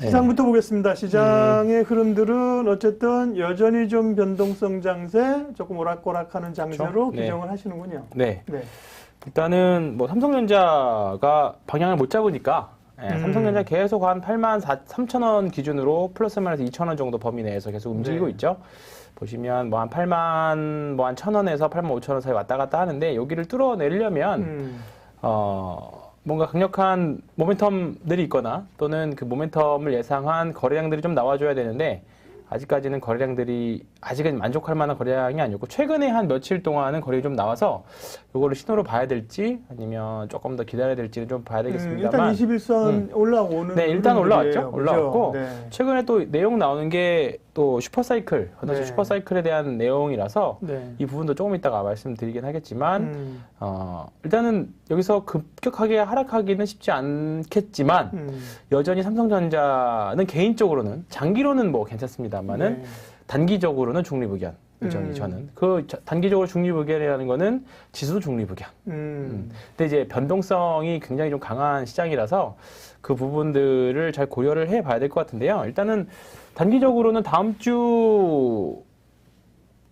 시장부터 보겠습니다. 시장의 흐름들은 어쨌든 여전히 좀 변동성 장세, 조금 오락가락하는 장세로 그렇죠. 네. 규정을 하시는군요. 네. 네. 일단은 뭐 삼성전자가 방향을 못 잡으니까 예, 음. 삼성전자 계속 한 8만 3천 원 기준으로 플러스 마이너스 2천 원 정도 범위 내에서 계속 움직이고 네. 있죠. 보시면 뭐 한 8만 뭐한 1,000원에서 8만 5천 원 사이 왔다 갔다 하는데 여기를 뚫어내려면 음. 어, 뭔가 강력한 모멘텀들이 있거나 또는 그 모멘텀을 예상한 거래량들이 좀 나와줘야 되는데 아직까지는 거래량들이 아직은 만족할 만한 거래량이 아니었고 최근에 한 며칠 동안은 거래가 좀 나와서 이거를 신호로 봐야 될지 아니면 조금 더 기다려야 될지는 좀 봐야 음, 일단 되겠습니다. 21선 올라오는 네, 일단. 올라왔죠. 올라왔고? 네. 최근에 또 내용 나오는 게 또 슈퍼사이클, 현대차 네. 슈퍼사이클에 대한 내용이라서 네. 이 부분도 조금 이따가 말씀드리긴 하겠지만 음, 어, 일단은 여기서 급격하게 하락하기는 쉽지 않겠지만 음. 여전히 삼성전자는 개인적으로는 장기로는 뭐 괜찮습니다만은 네. 단기적으로는 중립 의견 여전히 음. 저는 그 저- 단기적으로 중립 의견이라는 거는 지수도 중립 의견. 음. 근데 이제 변동성이 굉장히 좀 강한 시장이라서 그 부분들을 잘 고려를 해봐야 될 것 같은데요. 일단은 단기적으로는 다음 주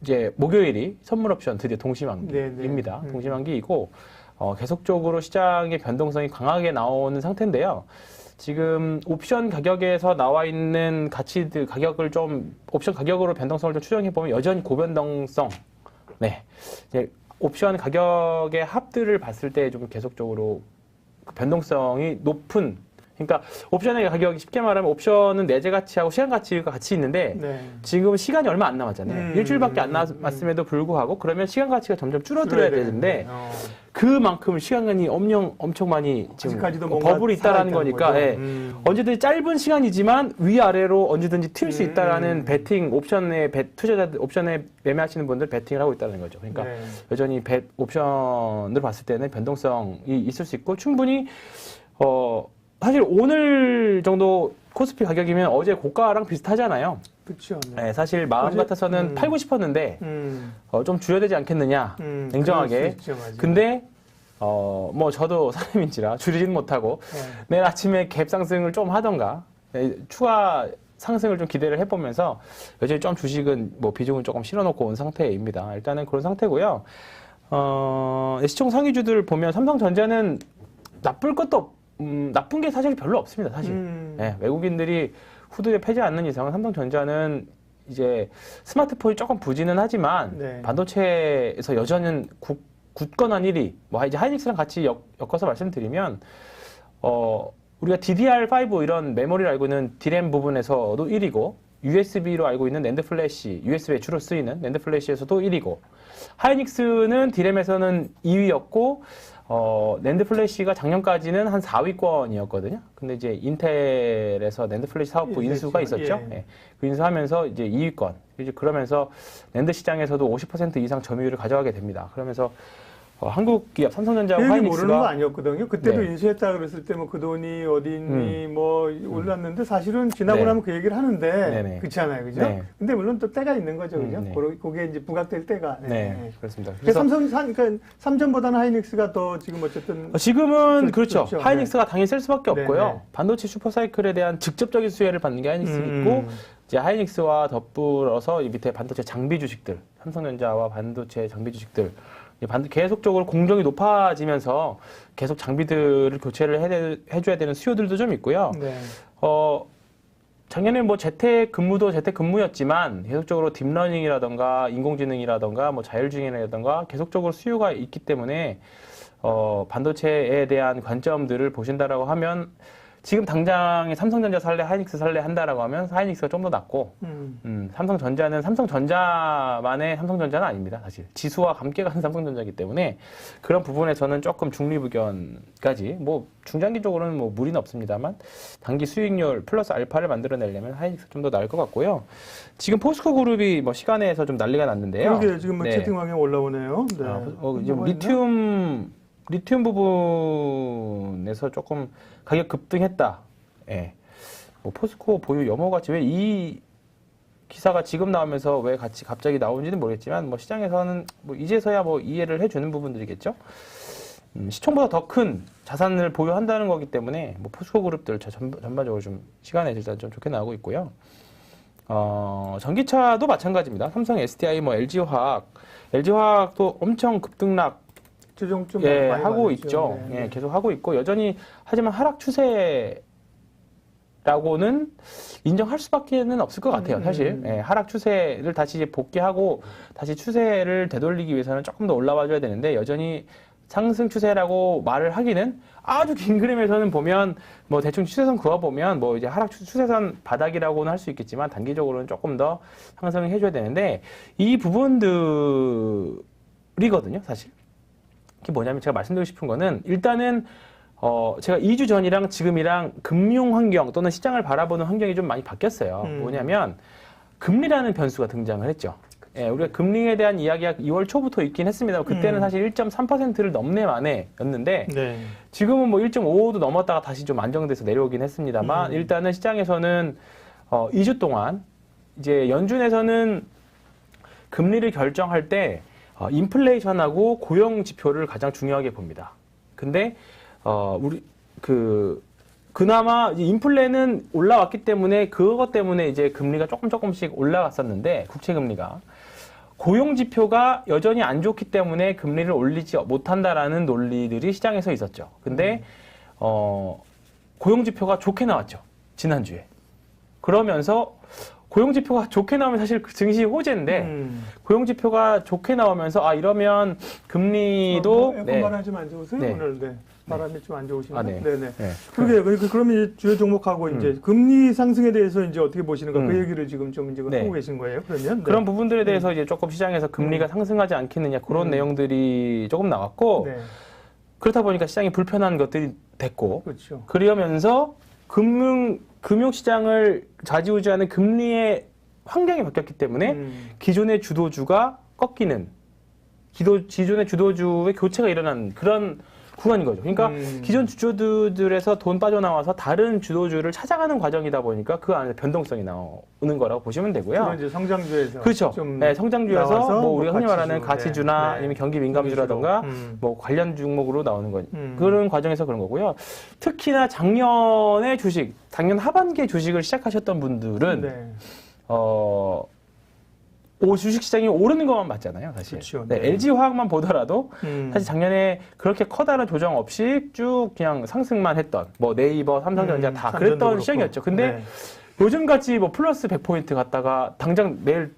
이제 목요일이 선물 옵션 드디어 동시만기입니다. 네, 네. 음. 동시만기이고 어, 계속적으로 시장의 변동성이 강하게 나오는 상태인데요. 지금 옵션 가격에서 나와 있는 가치들 가격을 좀 옵션 가격으로 변동성을 좀 추정해 보면 여전히 고변동성. 네. 이제 옵션 가격의 합들을 봤을 때 좀 계속적으로 그 변동성이 높은 그러니까 옵션의 가격이 쉽게 말하면 옵션은 내재 가치하고 시간 가치가 같이 있는데 네. 지금 시간이 얼마 안 남았잖아요. 음, 일주일밖에 안 음, 남았음에도 불구하고 그러면 시간 가치가 점점 줄어들어야 되는데 어. 그만큼 시간이 엄청 엄청 많이 지금 버블이 있다라는 거니까. 예. 음. 언제든지 짧은 시간이지만 위아래로 언제든지 튈수 음. 있다라는 베팅 옵션에 배, 투자자들 옵션에 매매하시는 분들 베팅을 하고 있다는 거죠. 그러니까 네. 여전히 배, 옵션을 봤을 때는 변동성이 있을 수 있고 충분히 어 사실 오늘 정도 코스피 가격이면 어제 고가랑 비슷하잖아요. 그렇죠. 네, 사실 마음 어제- 같아서는 음. 팔고 싶었는데 음. 어, 좀 줄여야 되지 않겠느냐. 음. 냉정하게. 수 있죠, 맞아요. 근데 어 뭐 저도 사람인지라 줄이지는 못하고 네. 내일 아침에 갭 상승을 좀 하던가 네, 추가 상승을 좀 기대를 해보면서 여전히 좀 주식은 뭐 비중을 조금 실어놓고 온 상태입니다. 일단은 그런 상태고요. 어, 시총 상위주들 보면 삼성전자는 나쁠 것도 없- 음, 나쁜 게 사실 별로 없습니다. 사실 음. 네, 외국인들이 후드에 패지 않는 이상은 삼성전자는 이제 스마트폰이 조금 부진은 하지만 네. 반도체에서 여전히 굳, 굳건한 1위. 뭐 이제 하이닉스랑 같이 엮, 엮어서 말씀드리면 어 우리가 DDR5 이런 메모리를 알고 있는 디램 부분에서도 1위고 USB로 알고 있는 낸드 플래시, USB에 주로 쓰이는 낸드 플래시에서도 1위고 하이닉스는 디램에서는 2위였고 어, 낸드 플래시가 작년까지는 한 4위권이었거든요. 근데 이제 인텔에서 낸드 플래시 사업부 예, 인수가 그렇죠. 있었죠. 예. 예. 그 인수하면서 이제 2위권. 이제 그러면서 낸드 시장에서도 50% 이상 점유율을 가져가게 됩니다. 그러면서 어, 한국 기업 삼성전자와 계획이 모르는 거 아니었거든요. 그때도 네. 인수했다 그랬을 때 뭐 그 돈이 어디 있니 뭐 올랐는데 사실은 지나고 네. 나면 그 얘기를 하는데 네네. 그렇지 않아요, 그죠? 네. 근데 물론 또 때가 있는 거죠, 그죠? 음, 네. 그게 이제 부각될 때가. 네, 그렇습니다. 그래서 삼성 산 그러니까 삼전보다는 하이닉스가 더 지금 어쨌든 어, 지금은 그- 그렇죠. 그렇죠. 하이닉스가 당연히 쓸 수밖에 네, 없고요. 네. 반도체 슈퍼사이클에 대한 직접적인 수혜를 받는 게 하이닉스 음. 있고 이제 하이닉스와 덧불어서 이 밑에 반도체 장비 주식들, 삼성전자와 반도체 장비 주식들 이 반- 계속적으로 공정이 높아지면서 계속 장비들을 교체를 해, 해줘야 되는 수요들도 좀 있고요. 네. 어, 작년에 뭐 재택 근무도 재택 근무였지만 계속적으로 딥러닝이라던가 인공지능이라던가 뭐 자율주행이라던가 계속적으로 수요가 있기 때문에 어, 반도체에 대한 관점들을 보신다라고 하면 지금 당장에 삼성전자 살래, 하이닉스 살래 한다라고 하면 하이닉스가 좀 더 낫고 음. 음, 삼성전자는 삼성전자만의 삼성전자는 아닙니다, 사실. 지수와 함께 가는 삼성전자이기 때문에 그런 부분에서는 조금 중립 의견까지, 뭐, 중장기적으로는 뭐 무리는 없습니다만, 단기 수익률 플러스 알파를 만들어내려면 하이닉스 좀 더 나을 것 같고요. 지금 포스코 그룹이 뭐 시간에서 좀 난리가 났는데요. 그러게 지금 뭐 네. 채팅방에 올라오네요. 네. 아, 어, 이제 뭐가 있나? 리튬 부분에서 조금 가격 급등했다. 예. 뭐 포스코 보유 염호 가치 왜이 기사가 지금 나오면서 왜 같이 갑자기 나온지는 모르겠지만 뭐 시장에서는 뭐 이제서야 뭐 이해를 해주는 부분들이겠죠. 음, 시총보다 더 큰 자산을 보유한다는 거기 때문에 뭐 포스코 그룹들 저 전, 전반적으로 좀 시간에 일단 좀 좋게 나오고 있고요. 어, 전기차도 마찬가지입니다. 삼성, SDI, 뭐 LG 화학, LG 화학도 엄청 급등락 조정 좀 예, 하고. 있죠. 네. 예, 계속 하고 있고 여전히 하지만 하락 추세 라고는 인정할 수밖에는 없을 것 같아요. 음, 사실 음. 예, 하락 추세를 다시 이제 복귀하고 다시 추세를 되돌리기 위해서는 조금 더 올라와 줘야 되는데 여전히 상승 추세라고 말을 하기는 아주 긴 그림에서는 보면 뭐 대충 추세선 그어 보면 뭐 이제 하락 추- 추세선 바닥이라고는 할 수 있겠지만 단기적으로는 조금 더 상승을 해줘야 되는데 이 부분들이거든요, 사실. 그게 뭐냐면 제가 말씀드리고 싶은 거는 일단은 어 제가 2주 전이랑 지금이랑 금융 환경 또는 시장을 바라보는 환경이 좀 많이 바뀌었어요. 음. 뭐냐면 금리라는 변수가 등장을 했죠. 예, 우리가 금리에 대한 이야기가 2월 초부터 있긴 했습니다. 그때는 음. 사실 1.3%를 넘네 만에였는데 네. 지금은 뭐 1.55도 넘었다가 다시 좀 안정돼서 내려오긴 했습니다만 음. 일단은 시장에서는 어 2주 동안 이제 연준에서는 금리를 결정할 때 어, 인플레이션하고 고용 지표를 가장 중요하게 봅니다. 근데 어 우리 그 그나마 인플레는 올라왔기 때문에 그것 때문에 이제 금리가 조금 조금씩 올라갔었는데 국채 금리가 고용 지표가 여전히 안 좋기 때문에 금리를 올리지 못한다라는 논리들이 시장에서 있었죠. 근데 어 고용 지표가 좋게 나왔죠. 지난주에. 그러면서 고용 지표가 좋게 나오면 사실 그 증시 호재인데 음. 고용 지표가 좋게 나오면서 아 이러면 금리도 어, 에어컨 네. 바람이 좀안 좋으세요 네. 오늘? 네. 바람이 좀안 좋으신가요? 아, 네. 네, 네. 네. 그러게 그러니까 그러면 이제 주요 종목하고 음. 이제 금리 상승에 대해서 이제 어떻게 보시는가 그 음. 얘기를 지금 좀 이제 네. 하고 계신 거예요? 그러면 그런 네. 부분들에 대해서 이제 조금 시장에서 금리가 상승하지 않겠느냐 그런 음. 내용들이 조금 나왔고 네. 그렇다 보니까 시장이 불편한 것들이 됐고 그렇죠. 그러면서 금융 금융 시장을 좌지우지하는 금리의 환경이 바뀌었기 때문에 음. 기존의 주도주가 꺾이는 기도, 기존의 주도주의 교체가 일어나는 그런 구간인 거죠. 그러니까 음. 기존 주도주들에서 돈 빠져나와서 다른 주도주를 찾아가는 과정이다 보니까 그 안에 변동성이 나오는 거라고 보시면 되고요. 이제 성장주에서 그렇죠. 좀 네, 성장주에서 나와서 뭐 우리가 흔히 말하는 네. 가치주나 네. 아니면 경기 민감주라던가 음. 뭐 관련 종목으로 나오는 거 음. 그런 과정에서 그런 거고요. 특히나 작년에 주식, 작년 하반기에 주식을 시작하셨던 분들은 네. 어, 오 주식 시장이 오르는 것만 봤잖아요, 사실. 그렇죠. 네, 네. LG 화학만 보더라도 음. 사실 작년에 그렇게 커다란 조정 없이 쭉 그냥 상승만 했던 뭐 네이버, 삼성전자 음, 다 그랬던 그렇고. 시장이었죠. 근데 네. 요즘 같이 뭐 플러스 100포인트 갔다가 당장 내일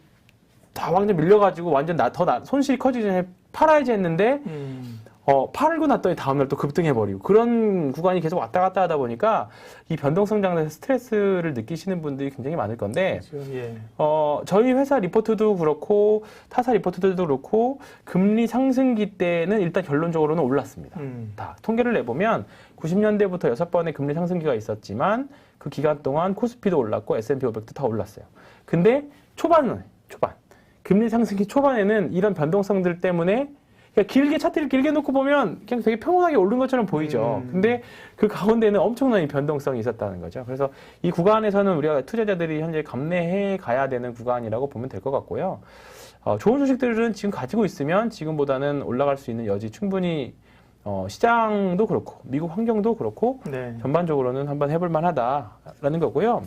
다 완전 밀려가지고 완전 나, 더 나, 손실이 커지기 전에 팔아야지 했는데 음. 어, 팔고 났더니 다음날 또 급등해버리고 그런 구간이 계속 왔다 갔다 하다 보니까 이 변동성 장에서 스트레스를 느끼시는 분들이 굉장히 많을 건데 그렇죠. 예. 어, 저희 회사 리포트도 그렇고 타사 리포트들도 그렇고 금리 상승기 때는 일단 결론적으로는 올랐습니다. 음. 다 통계를 내보면 90년대부터 여섯 번의 금리 상승기가 있었지만 그 기간 동안 코스피도 올랐고 S&P 500도 다 올랐어요. 근데 초반은 초반 금리 상승기 초반에는 이런 변동성들 때문에 그러니까 길게 차트를 길게 놓고 보면 그냥 되게 평온하게 오른 것처럼 보이죠. 음. 근데 그 가운데는 엄청난 이 변동성이 있었다는 거죠. 그래서 이 구간에서는 우리가 투자자들이 현재 감내해 가야 되는 구간이라고 보면 될 것 같고요. 어, 좋은 소식들은 지금 가지고 있으면 지금보다는 올라갈 수 있는 여지 충분히 어, 시장도 그렇고 미국 환경도 그렇고 네. 전반적으로는 한번 해볼 만하다라는 거고요.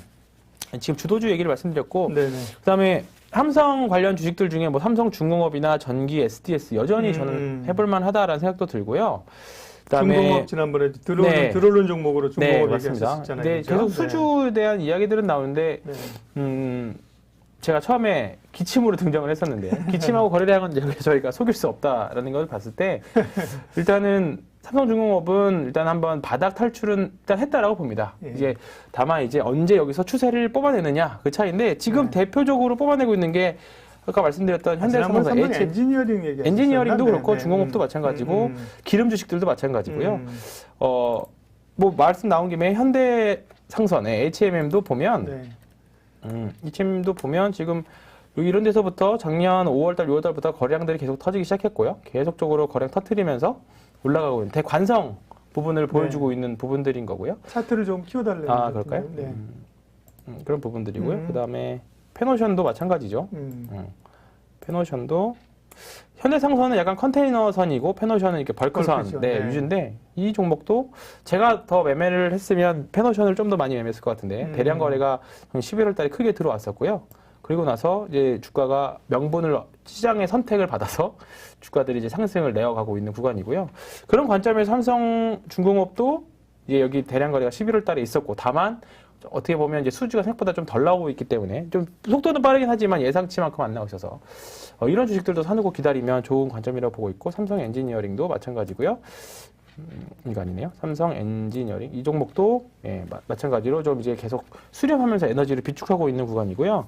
지금 주도주 얘기를 말씀드렸고 네네. 그다음에 삼성 관련 주식들 중에 뭐 삼성중공업이나 전기, SDS 여전히 음. 저는 해볼 만 하다라는 생각도 들고요. 그다음에 중공업 지난번에 들어오는 네. 들어오는 종목으로 네 중공업 맞습니다. 얘기하셨잖아요. 네? 계속 수주에 대한 이야기들은 나오는데 네. 음, 제가 처음에 기침으로 등장을 했었는데 기침하고 거래량은 저희가 속일 수 없다라는 걸 봤을 때 일단은 삼성중공업은 일단 한번 바닥 탈출은 일단 했다라고 봅니다. 예. 이제 다만 이제 언제 여기서 추세를 뽑아내느냐 그 차이인데 지금 네. 대표적으로 뽑아내고 있는 게 아까 말씀드렸던 현대해상공사 삼성 H 엔지니어링 얘기 엔지니어링도 그렇고 중공업도 마찬가지고 음, 기름 주식들도 마찬가지고요. 음. 어뭐 말씀 나온 김에 현대상선의 HMM도 보면 네. 음, 이침도 보면 지금 이런 데서부터 작년 5월달, 6월달부터 거래량들이 계속 터지기 시작했고요. 계속적으로 거래량 터트리면서 올라가고 있는 대관성 부분을 보여주고 있는 부분들인 거고요. 차트를 좀 키워달래요. 아 그럴까요? 네. 음, 음, 그런 부분들이고요. 음. 그다음에 페노션도 마찬가지죠. 음. 음, 페노션도 현대상선은 약간 컨테이너선이고 페노션은 이렇게 벌크선. 네, 네. 위주인데 이 종목도 제가 더 매매를 했으면 페노션을 좀 더 많이 매매했을 것 같은데 음. 대량 거래가 11월 달에 크게 들어왔었고요. 그리고 나서 이제 주가가 명분을 시장의 선택을 받아서 주가들이 이제 상승을 내어가고 있는 구간이고요. 그런 관점에서 삼성 중공업도 이제 여기 대량 거래가 11월 달에 있었고 다만 어떻게 보면 이제 수주가 생각보다 좀 덜 나오고 있기 때문에 좀 속도는 빠르긴 하지만 예상치만큼 안 나오고 있어서 어, 이런 주식들도 사놓고 기다리면 좋은 관점이라고 보고 있고 삼성 엔지니어링도 마찬가지고요. 음, 이거 아니네요. 삼성 엔지니어링 이 종목도 예, 마, 마찬가지로 좀 이제 계속 수렴하면서 에너지를 비축하고 있는 구간이고요.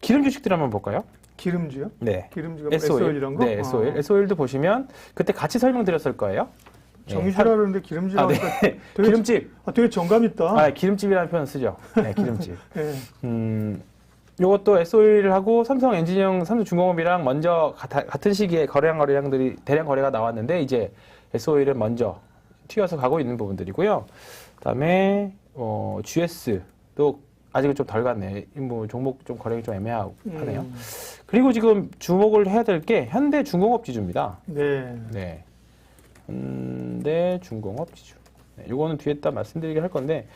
기름 주식들 한번 볼까요? 기름주요? 네. 기름주가 뭐 SO일, SO일 이런 거? 네, SO일. 아. SO일도 보시면 그때 같이 설명드렸을 거예요. 예, 정유주라 그러는데 기름주라고 아, 네. 하니까 되게, 기름집. 아, 되게 정감 있다. 아, 기름집이라는 표현 쓰죠. 네, 기름집. 예. 음, 요것도 SO일을 하고 삼성 엔지니어링, 삼성중공업이랑 먼저 같아- 같은 시기에 거래량 거래량들이 대량 거래가 나왔는데 이제 SO일은 먼저 튀어서 가고 있는 부분들이고요. 그다음에 어, GS도 아직은 좀 덜 갔네. 뭐 종목 좀 거래가 좀 애매하네요. 음, 그리고 지금 주목을 해야 될 게 현대중공업 지주입니다. 네. 네. 현대중공업 지주. 네, 요거는 뒤에 다 말씀드리게 할 건데,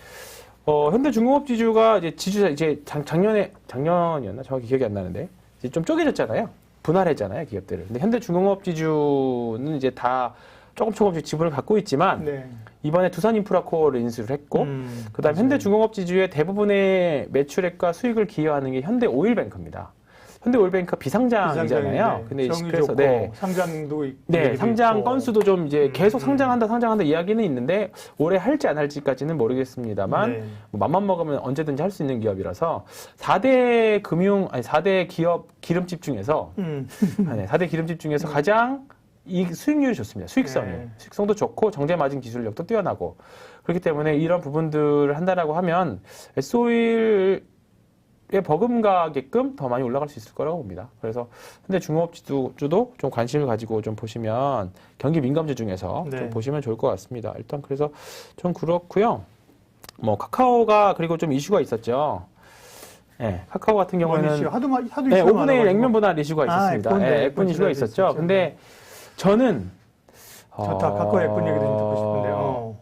어, 현대중공업 지주가 이제 지주사, 이제 작, 작년에, 작년이었나? 정확히 기억이 안 나는데, 이제 좀 쪼개졌잖아요. 분할했잖아요, 기업들을. 근데 현대중공업 지주는 이제 다 조금 조금씩 지분을 갖고 있지만, 네. 이번에 두산인프라코어를 인수를 했고, 음, 그 다음 맞아요. 현대중공업 지주의 대부분의 매출액과 수익을 기여하는 게 현대오일뱅크입니다. 현대오일뱅크가 비상장이잖아요. 근데 그래서 네. 상장도 있- 네, 상장 있고. 건수도 좀 이제 음, 계속 음. 상장한다, 상장한다 이야기는 있는데 올해 할지 안 할지까지는 모르겠습니다만 네. 뭐 맘만 먹으면 언제든지 할 수 있는 기업이라서 4대 금융 아니 4대 기업 기름집 중에서 음. 아, 네, 4대 기름집 중에서 가장 이 수익률이 좋습니다. 수익성이. 네. 수익성도 좋고 정제 마진 기술력도 뛰어나고 그렇기 때문에 이런 부분들을 한다라고 하면 S-오일에 버금가게끔 더 많이 올라갈 수 있을 거라고 봅니다. 그래서 현대 중공업주도 좀 관심을 가지고 좀 보시면 경기 민감주 중에서 네. 좀 보시면 좋을 것 같습니다. 일단 그래서 좀 그렇고요. 뭐 카카오가 그리고 좀 이슈가 있었죠. 네, 카카오 같은 뭔 경우에는 이슈? 하도 마- 하도 네, 이슈가 5분의 1 많아가지고. 액면 분할 이슈가 아, 있었습니다. 액분, 네, 네, 액분 이슈가 있었죠. 근데 저는 좋다. 어, 카카오 예쁜 얘기 좀 듣고 싶은데. 어.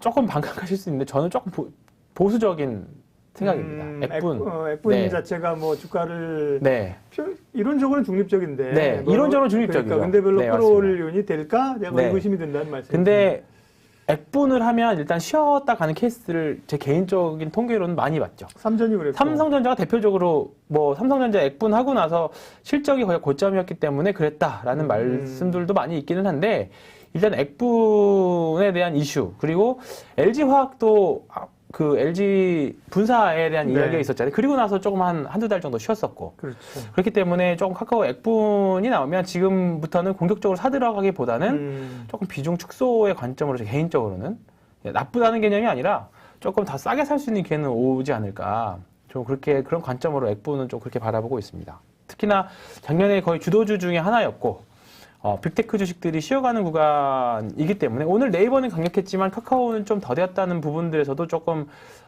조금 반감하실 수 있는데 저는 조금 보, 수적인 생각입니다. 음, 액분. 액, 어, 네. 자체가 뭐 주가를 네. 표- 이론적으로는 중립적인데. 네, 뭐, 이론적으로는 중립적이죠. 그러니까 근데 별로 네, 끌어올릴 요인이 될까? 내가 네. 의구심이 든다는 말씀. 근데 액분을 하면 일단 쉬었다 가는 케이스를 제 개인적인 통계로는 많이 봤죠. 삼전이 그랬고. 삼성전자가 대표적으로 뭐 삼성전자 액분하고 나서 실적이 거의 고점이었기 때문에 그랬다라는 음. 말씀들도 많이 있기는 한데 일단 액분에 대한 이슈 그리고 LG 화학도 아, 그 LG 분사에 대한 네. 이야기가 있었잖아요. 그리고 나서 조금 한 한두 달 정도 쉬었었고 그렇죠. 그렇기 때문에 조금 카카오 액분이 나오면 지금부터는 공격적으로 사들어가기보다는 음, 조금 비중 축소의 관점으로 제 개인적으로는 예, 나쁘다는 개념이 아니라 조금 더 싸게 살 수 있는 기회는 오지 않을까. 좀 그렇게 그런 관점으로 액부는 좀 그렇게 바라보고 있습니다. 특히나 작년에 거의 주도주 중에 하나였고 어, 빅테크 주식들이 쉬어가는 구간이기 때문에 오늘 네이버는 강력했지만 카카오는 좀 더뎠다는 부분들에서도 조금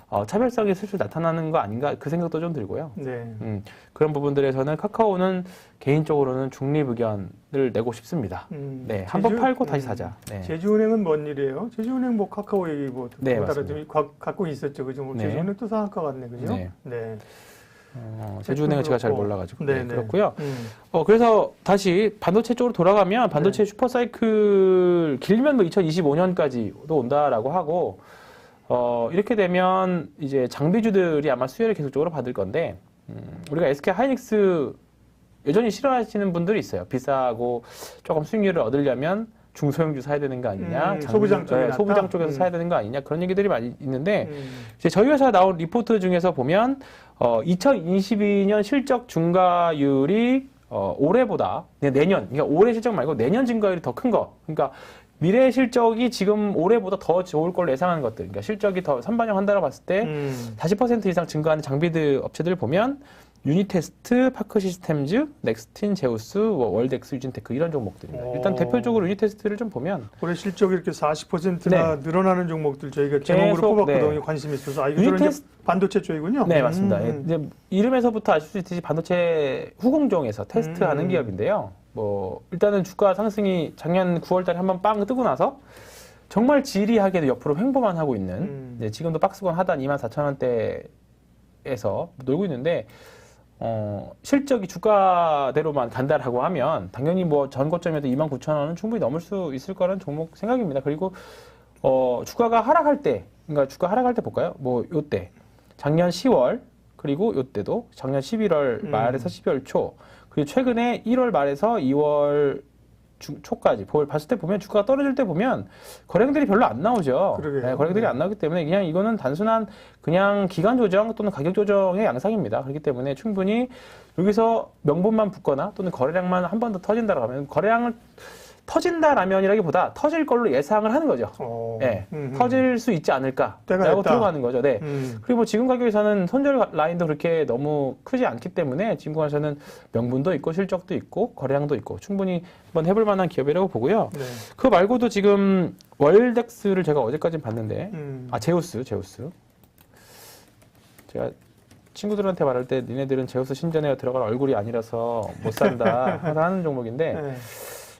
어, 차별성이 슬슬 나타나는 거 아닌가 그 생각도 좀 들고요. 네. 음, 그런 부분들에서는 카카오는 개인적으로는 중립 의견을 내고 싶습니다. 음, 네, 한번 팔고 다시 음, 사자. 네. 제주은행은 뭔 일이에요? 제주은행 뭐 카카오 얘기 뭐 네, 뭐. 따라 좀 가- 갖고 있었죠, 그죠? 뭐 네. 제주은행 또 상한가 같네, 그죠? 네. 네. 어, 제주은행은 제가 잘. 몰라가지고 네, 네, 네. 그렇고요. 음, 어, 그래서 다시 반도체 쪽으로 돌아가면 반도체 네. 슈퍼사이클 길면 뭐 2025년까지도 온다라고 하고 어, 이렇게 되면 이제 장비주들이 아마 수혜를 계속적으로 받을 건데 음, 우리가 SK 하이닉스 여전히 싫어하시는 분들이 있어요. 비싸고 조금 수익률을 얻으려면 중소형주 사야 되는 거 아니냐, 음, 소부장 쪽이 네? 소부장 쪽에서 음. 사야 되는 거 아니냐 그런 얘기들이 많이 있는데 음, 이제 저희 회사 나온 리포트 중에서 보면 어, 2022년 실적 증가율이 어, 올해보다 네, 내년 그러니까 올해 실적 말고 내년 증가율이 더 큰 거. 그러니까 미래 실적이 지금 올해보다 더 좋을 걸로 예상하는 것들. 그러니까 실적이 더 선반영한다고 봤을 때 음, 40% 이상 증가하는 장비들 업체들 보면 유니테스트, 파크 시스템즈, 넥스틴, 제우스, 뭐 월덱스, 유진테크 이런 종목들입니다. 일단 오. 대표적으로 유니테스트를 좀 보면 올해 실적이 이렇게 40%나 늘어나는 종목들 저희가 제목으로 네. 뽑았거든요. 네. 관심이 있어서. 아, 유니테스- 반도체 쪽이군요. 네, 맞습니다. 음, 예, 이제 이름에서부터 아실 수 있듯이 반도체 후공정에서 테스트하는 음. 기업인데요. 뭐 일단은 주가 상승이 작년 9월 달에 한번 빵 뜨고 나서 정말 지리하게도 옆으로 횡보만 하고 있는 음. 지금도 박스권 하단 24,000원대에서 놀고 있는데 어, 실적이 주가대로만 간다라고 하면 당연히 뭐 전고점에도 29,000원은 충분히 넘을 수 있을 거라는 종목 생각입니다. 그리고 어, 주가가 하락할 때, 그러니까 주가 하락할 때 볼까요? 뭐 요때 작년 10월 그리고 요때도 작년 11월 음. 말에서 12월 초 그리고 최근에 1월 말에서 2월 중, 초까지 볼 봤을 때 보면 주가가 떨어질 때 보면 거래량들이 별로 안 나오죠. 네, 거래량들이 네. 안 나오기 때문에 그냥 이거는 단순한 그냥 기간 조정 또는 가격 조정의 양상입니다. 그렇기 때문에 충분히 여기서 명분만 붙거나 또는 거래량만 한 번 더 터진다라고 하면 거래량을 터진다라면이라기보다 터질 걸로 예상을 하는 거죠. 어. 예, 음, 음. 터질 수 있지 않을까라고 됐다. 들어가는 거죠. 네. 음. 그리고 뭐 지금 가격에서는 손절 라인도 그렇게 너무 크지 않기 때문에 지금 가격에서는 명분도 있고 실적도 있고 거래량도 있고 충분히 한번 해볼 만한 기업이라고 보고요. 네. 그거 말고도 지금 월덱스를 제가 어제까지 봤는데 음. 아 제우스 제우스 제가 친구들한테 말할 때 니네들은 제우스 신전에 들어갈 얼굴이 아니라서 못 산다 하는 종목인데 네.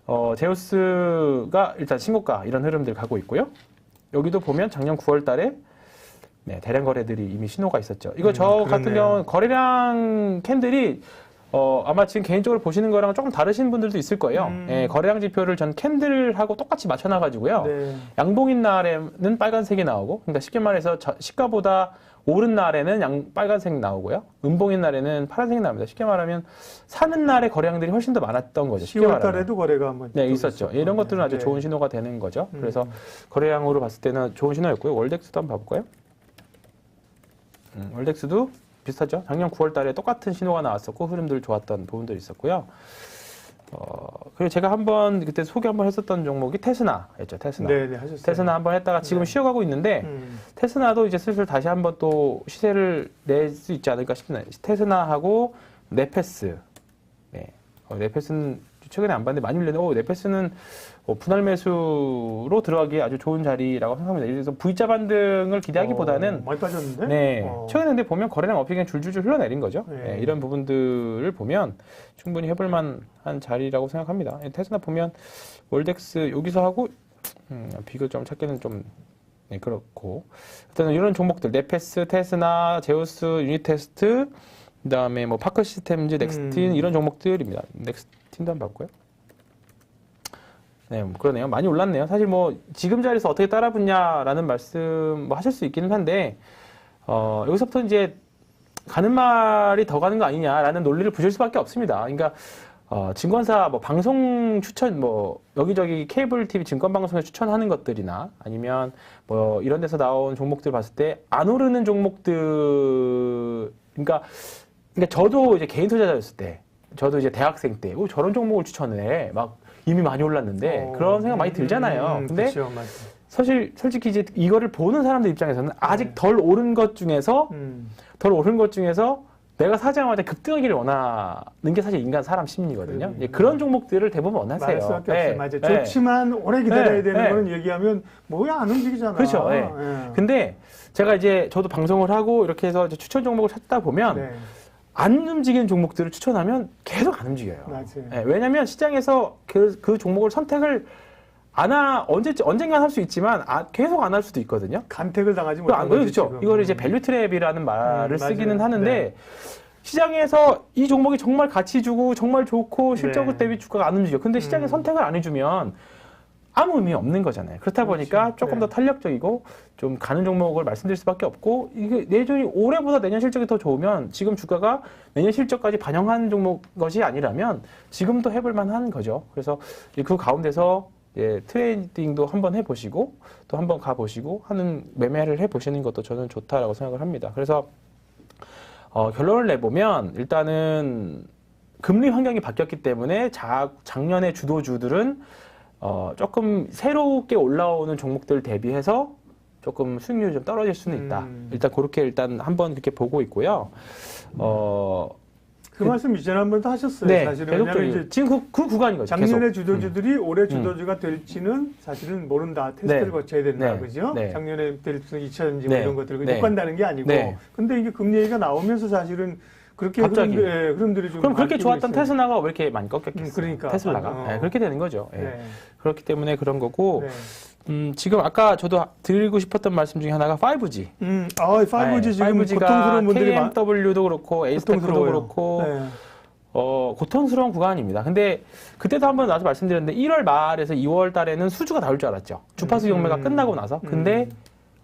어, 제우스가 일단 신고가 이런 흐름들 가고 있고요. 여기도 보면 작년 9월 달에 네, 대량 거래들이 이미 신호가 있었죠. 이거 음, 저 같은 그렇네요. 경우는 거래량 캔들이 어, 아마 지금 개인적으로 보시는 거랑 조금 다르신 분들도 있을 거예요. 음. 예, 거래량 지표를 전 캔들하고 똑같이 맞춰놔가지고요. 네. 양봉인 날에는 빨간색이 나오고, 그러니까 쉽게 말해서 저- 시가보다 오른 날에는 양 빨간색 나오고요. 음봉인 날에는 파란색이 나옵니다. 쉽게 말하면 사는 날에 거래량들이 훨씬 더 많았던 거죠. 쉽게 10월 말하면. 달에도 거래가 한번 네, 좀 있었죠. 있었고. 이런 것들은 아주 네. 좋은 신호가 되는 거죠. 음. 그래서 거래량으로 봤을 때는 좋은 신호였고요. 월덱스도 한번 봐볼까요? 음, 월덱스도 비슷하죠. 작년 9월 달에 똑같은 신호가 나왔었고 흐름들 좋았던 부분들이 있었고요. 어, 그리고 제가 한번 그때 소개 한번 했었던 종목이 테스나였죠. 테스나. 네, 네, 하셨어요. 테스나 한번 했다가 지금 네. 쉬어가고 있는데 음. 테스나도 이제 슬슬 다시 한번 또 시세를 낼 수 있지 않을까 싶네요. 테스나하고 네페스. 네. 어, 네페스는 최근에 안 봤는데 많이 밀렸는데, 오, 네페스는 어, 분할 매수로 들어가기에 아주 좋은 자리라고 생각합니다. 그래서 V자 반등을 기대하기보다는 어, 많이 빠졌는데? 네. 어. 최근에 근데 보면 거래량 업이 그냥 줄줄줄 흘러내린 거죠. 네. 네, 이런 부분들을 보면 충분히 해볼 만한 자리라고 생각합니다. 예, 테스나 보면 월덱스 여기서 하고 음, 비교점 찾기는 좀 네, 그렇고 일단은 이런 종목들 네페스, 테스나, 제우스, 유니테스트, 그다음에 뭐 파크 시스템즈, 넥스틴 음. 이런 종목들입니다. 넥스 한번 볼까요? 네, 뭐 그러네요. 많이 올랐네요. 사실 뭐 지금 자리에서 어떻게 따라 붙냐라는 말씀 뭐 하실 수 있기는 한데 어, 여기서부터 이제 가는 말이 더 가는 거 아니냐라는 논리를 부실 수밖에 없습니다. 그러니까 어, 증권사 뭐 방송 추천 뭐 여기저기 케이블 TV 증권 방송에 추천하는 것들이나 아니면 뭐 이런 데서 나온 종목들 봤을 때 안 오르는 종목들 그러니까 그러니까 저도 이제 개인 투자자였을 때 저도 이제 대학생 때 어, 저런 종목을 추천해 막 이미 많이 올랐는데 어, 그런 생각 많이 음, 들잖아요. 음, 근데 그쵸. 사실 솔직히 이제 이거를 보는 사람들 입장에서는 아직 네. 덜 오른 것 중에서 음. 덜 오른 것 중에서 내가 사자마자 급등하기를 원하는 게 사실 인간 사람 심리거든요. 그러네요. 예, 그런 종목들을 대부분 원하세요. 없어요. 맞아요. 예. 좋지만 오래 기다려야 네, 되는 네. 거는 얘기하면 뭐야 안 움직이잖아. 그렇죠, 예. 예. 근데 제가 이제 저도 방송을 하고 이렇게 해서 추천 종목을 찾다 보면 네, 안 움직이는 종목들을 추천하면 계속 안 움직여요. 맞아요. 예, 왜냐하면 시장에서 그, 그 종목을 선택을 안 하, 언제, 언젠간 할 수 있지만 아, 계속 안 할 수도 있거든요. 간택을 당하지 거죠. 그렇죠. 지금. 이거를 이제 음. 밸류 트랩이라는 말을 음, 쓰기는. 하는데 네. 시장에서 이 종목이 정말 가치 주고 정말 좋고 실적 네. 대비 주가가 안 움직여. 근데 시장에 음. 선택을 안 해주면 아무 의미 없는 거잖아요. 그렇다 보니까 그렇죠. 조금 네. 더 탄력적이고 좀 가는 종목을 말씀드릴 수밖에 없고 이게 내년이 올해보다 내년 실적이 더 좋으면 지금 주가가 내년 실적까지 반영하는 종목 것이 아니라면 지금도 해볼 만한 거죠. 그래서 그 가운데서 예, 트레이딩도 한번 해보시고 또 한번 가보시고 하는 매매를 해보시는 것도 저는 좋다라고 생각을 합니다. 그래서 어, 결론을 내보면 일단은 금리 환경이 바뀌었기 때문에 자, 작년에 주도주들은 어, 조금 새롭게 올라오는 종목들 대비해서 조금 수익률이 좀 떨어질 수는 있다. 음. 일단 그렇게 일단 한번 그렇게 보고 있고요. 어, 그, 말씀 이전에 한 번도 하셨어요. 네, 사실은 왜냐면 계속적으로 이제 지금 그, 그 구간인 거죠. 작년에 계속. 주도주들이 올해 주도주가 될지는 사실은 모른다. 테스트를 네. 거쳐야 된다. 네. 그죠? 네. 작년에 될 수, 2000인지 네. 이런 것들 네. 못 간다는 게 아니고. 네. 근데 이게 금리 얘기가 나오면서 사실은 그렇게 갑자기. 흐름들, 예, 흐름들이 좀 그럼 그렇게 좋았던 있어요. 테슬라가 왜 이렇게 많이 꺾였겠어요? 음, 그러니까. 테슬라가 어. 예, 그렇게 되는 거죠. 예. 네. 그렇기 때문에 그런 거고 네. 음, 지금 아까 저도 드리고 싶었던 말씀 중에 하나가 5G. 음, 아, 5G 지금 5G가 고통스러운 분들이 많 KMW도 그렇고 에이스테크도. 그렇고 네. 어, 고통스러운 구간입니다. 근데 그때도 한번 나도 말씀드렸는데 1월 말에서 2월 달에는 수주가 나올 줄 알았죠. 주파수 음, 경매가 음, 끝나고 나서. 근데 음.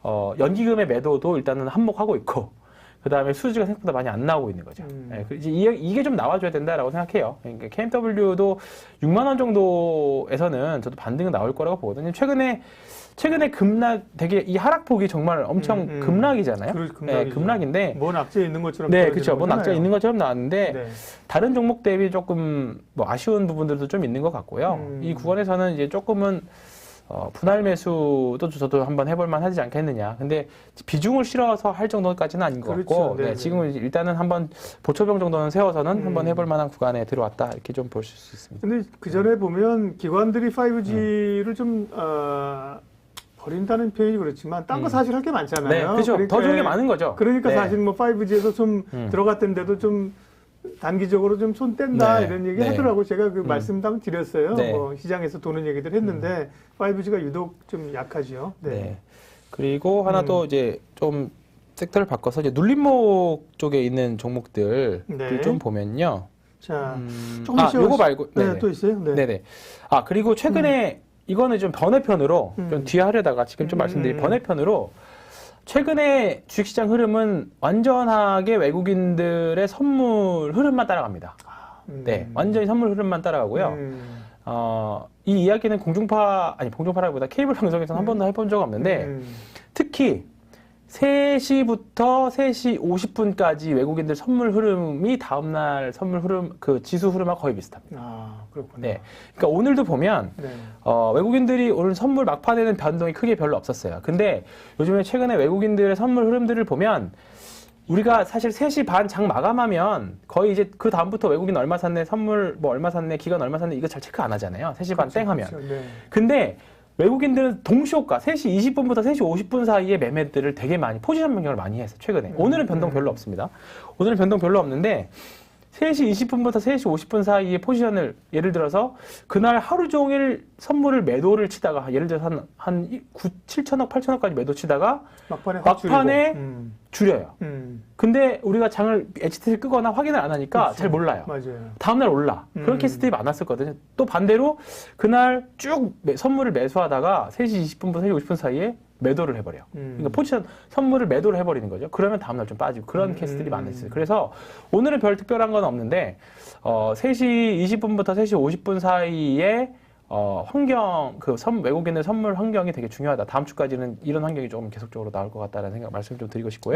어, 연기금의 매도도 일단은 한몫하고 있고 그 다음에 수주가 생각보다 많이 안 나오고 있는 거죠. 음. 예, 그 이제 이게, 좀 나와줘야 된다라고 생각해요. 그러니까 KMW도 6만 원 정도에서는 저도 반등은 나올 거라고 보거든요. 최근에 최근에 급락 되게 이 하락폭이 정말 엄청 음, 음. 급락이잖아요. 급락이죠. 급락인데 뭔 악재 있는 것처럼 네, 그렇죠. 뭐 낙자 거잖아요. 있는 것처럼 나왔는데 네. 다른 종목 대비 조금 뭐 아쉬운 부분들도 좀 있는 것 같고요. 음. 이 구간에서는 이제 조금은 어, 분할 매수도 저도 한번 해볼 만 하지 않겠느냐. 근데 비중을 실어서 할 정도까지는 아닌 것 그렇죠. 같고, 네. 지금은 일단은 한번 보초병 정도는 세워서는 음. 한번 해볼 만한 구간에 들어왔다 이렇게 좀 보실 수 있습니다. 근데 그 전에 보면 기관들이 5G를 좀 어, 버린다는 표현이 그렇지만 딴거 음. 사실 할 게 많잖아요. 네, 그렇죠. 그러니까 더 좋은 게 많은 거죠. 그러니까 네. 사실 뭐 5G에서 좀 음. 들어갔던데도 좀 단기적으로 좀 손 뗀다 네, 이런 얘기 네. 하더라고 제가 그 음. 말씀도 한번 드렸어요. 네. 뭐 시장에서 도는 얘기들 했는데 5G가 유독 좀 약하죠. 네. 네. 그리고 하나 음. 또 이제 좀 섹터를 바꿔서 이제 눌림목 쪽에 있는 종목들 네. 좀 보면요. 자, 음, 조금 아, 요거 말고 네, 네 네. 또 있어요. 네. 네네. 아 그리고 최근에 이거는 좀 번외편으로 음. 좀 뒤에 하려다가 지금 좀 음, 말씀드린 음. 번외편으로 최근에 주식시장 흐름은 완전하게 외국인들의 선물 흐름만 따라갑니다. 음. 네, 완전히 선물 흐름만 따라가고요. 음. 어, 이 이야기는 공중파 아니 공중파라기보다 케이블 방송에서는 한 음. 번도 해본 적 없는데 음. 특히 3시부터 3시 50분까지 외국인들 선물 흐름이 다음날 선물 흐름 그 지수 흐름하고 거의 비슷합니다. 아, 그렇군요. 네. 그러니까 오늘도 보면 네. 어, 외국인들이 오늘 선물 막판에는 변동이 크게 별로 없었어요. 근데 요즘에 최근에 외국인들의 선물 흐름들을 보면 우리가 사실 3시 반 장 마감하면 거의 이제 그 다음부터 외국인 얼마 샀네, 선물 뭐 얼마 샀네, 기간 얼마 샀네 이거 잘 체크 안 하잖아요. 3시 반 땡 하면. 그렇죠. 네. 근데 외국인들은 동시호가 3시 20분부터 3시 50분 사이에 매매들을 되게 많이 포지션 변경을 많이 했어요. 최근에. 음, 오늘은 변동 음. 별로 없습니다. 오늘은 변동 별로 없는데 3시 20분부터 3시 50분 사이에 포지션을 예를 들어서 그날 하루 종일 선물을 매도를 치다가 예를 들어서 한, 한 9, 7천억, 8천억까지 매도 치다가 막판에 확 막판에. 음. 줄여요. 음. 근데 우리가 장을 HT를 끄거나 확인을 안 하니까 그렇죠. 잘 몰라요. 맞아요. 다음날 올라. 음. 그런 케이스들이 많았었거든요. 또 반대로 그날 쭉 매- 선물을 매수하다가 3시 20분부터 3시 50분 사이에 매도를 해버려 요. 음. 그러니까 포지션 선물을 매도를 해버리는 거죠. 그러면 다음날 좀 빠지고 그런 음. 케이스들이 많았어요. 그래서 오늘은 별 특별한 건 없는데 어, 3시 20분부터 3시 50분 사이에 어, 환경, 그 선, 외국인의 선물 환경이 되게 중요하다. 다음 주까지는 이런 환경이 조금 계속적으로 나올 것 같다는 생각 말씀 좀 드리고 싶고요.